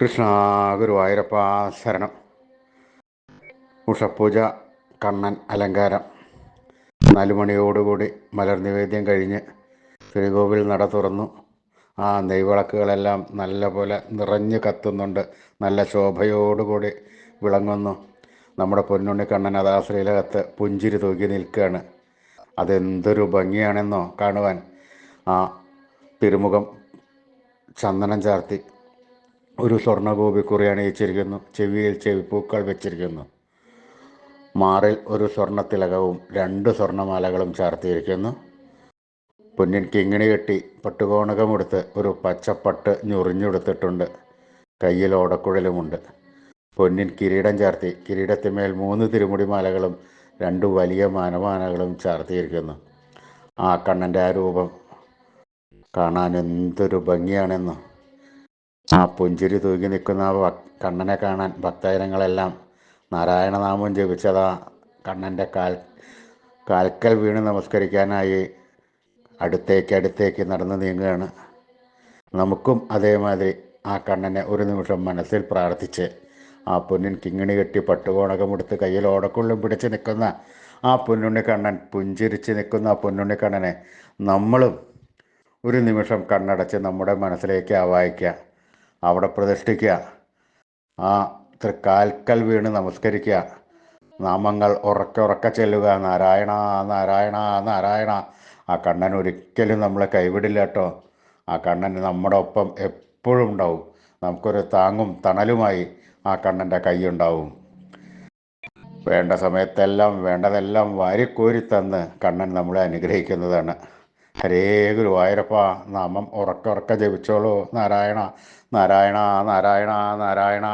കൃഷ്ണ ഗുരുവായൂരപ്പ ശരണം. ഉഷപ്പൂജ കണ്ണൻ അലങ്കാരം. നാലുമണിയോടുകൂടി മലർ നിവേദ്യം കഴിഞ്ഞ് ശ്രീകോവിൽ നട തുറന്നു. ആ നെയ്വിളക്കുകളെല്ലാം നല്ല പോലെ നിറഞ്ഞു കത്തുന്നുണ്ട്. നല്ല ശോഭയോടുകൂടി വിളങ്ങുന്നു. നമ്മുടെ പൊന്നുണ്ണി കണ്ണൻ അതാ ശ്രീലകത്ത് പുഞ്ചിരി തൂക്കി നിൽക്കുകയാണ്. അതെന്തൊരു ഭംഗിയാണെന്നോ കാണുവാൻ. ആ തിരുമുഖം ചന്ദനം ചാർത്തി. ഒരു സ്വർണഗോപിക്കുറി അണിയിച്ചിരിക്കുന്നു. ചെവിയിൽ ചെവിപ്പൂക്കൾ വെച്ചിരിക്കുന്നു. മാറിൽ ഒരു സ്വർണത്തിലകവും രണ്ട് സ്വർണമാലകളും ചാർത്തിയിരിക്കുന്നു. പൊന്നിൻ കിങ്ങിണി കെട്ടി പട്ടുകോണകമെടുത്ത് ഒരു പച്ചപ്പട്ട് ഞൊറിഞ്ഞെടുത്തിട്ടുണ്ട്. കയ്യിൽ ഓടക്കുഴലുമുണ്ട്. പൊന്നിൻ കിരീടം ചാർത്തി കിരീടത്തിന്മേൽ മൂന്ന് തിരുമുടിമാലകളും രണ്ട് വലിയ മാനമാനകളും ചാർത്തിയിരിക്കുന്നു. ആ കണ്ണന്റെ ആ രൂപം കാണാൻ എന്തൊരു ഭംഗിയാണെന്നോ. ആ പുഞ്ചിരി തൂങ്ങി നിൽക്കുന്ന കണ്ണനെ കാണാൻ ഭക്തജനങ്ങളെല്ലാം നാരായണനാമം ജപിച്ചതാ കണ്ണന്റെ കാൽ കാൽക്കൽ വീണ് നമസ്കരിക്കാനായി അടുത്തേക്ക് അടുത്തേക്ക് നടന്നു നീങ്ങുകയാണ്. നമുക്കും അതേമാതിരി ആ കണ്ണനെ ഒരു നിമിഷം മനസ്സിൽ പ്രാർത്ഥിച്ച് ആ പൊന്നിൻ കിങ്ങിണി കെട്ടി പട്ടുകോണകമെടുത്ത് കയ്യിൽ ഓടക്കുള്ളും പിടിച്ച് നിൽക്കുന്ന ആ പൊന്നുണ്ണി കണ്ണൻ പുഞ്ചിരിച്ച് നിൽക്കുന്ന ആ പൊന്നുണ്ണി കണ്ണനെ നമ്മളും ഒരു നിമിഷം കണ്ണടച്ച് നമ്മുടെ മനസ്സിലേക്ക് ആവാഹിക്കുക. അവിടെ പ്രതിഷ്ഠിക്കുക. ആ തൃക്കാൽക്കൽ വീണ് നമസ്കരിക്കുക. നാമങ്ങൾ ഉറക്കെ ഉറക്കെ ചെല്ലുക. നാരായണ നാരായണ നാരായണ. ആ കണ്ണൻ ഒരിക്കലും നമ്മളെ കൈവിടില്ല കേട്ടോ. ആ കണ്ണൻ നമ്മുടെ ഒപ്പം എപ്പോഴും ഉണ്ടാവും. നമുക്കൊരു താങ്ങും തണലുമായി ആ കണ്ണന്റെ കൈയുണ്ടാവും വേണ്ട സമയത്തെല്ലാം വേണ്ടതെല്ലാം വാരിക്കോരി തന്ന് കണ്ണൻ നമ്മളെ അനുഗ്രഹിക്കുന്നതാണ്. ഹരേ ഗുരുവായൂരപ്പ നാമം ഉറക്ക ഉറക്ക ജപിച്ചോളൂ. നാരായണ നാരായണ നാരായണ നാരായണ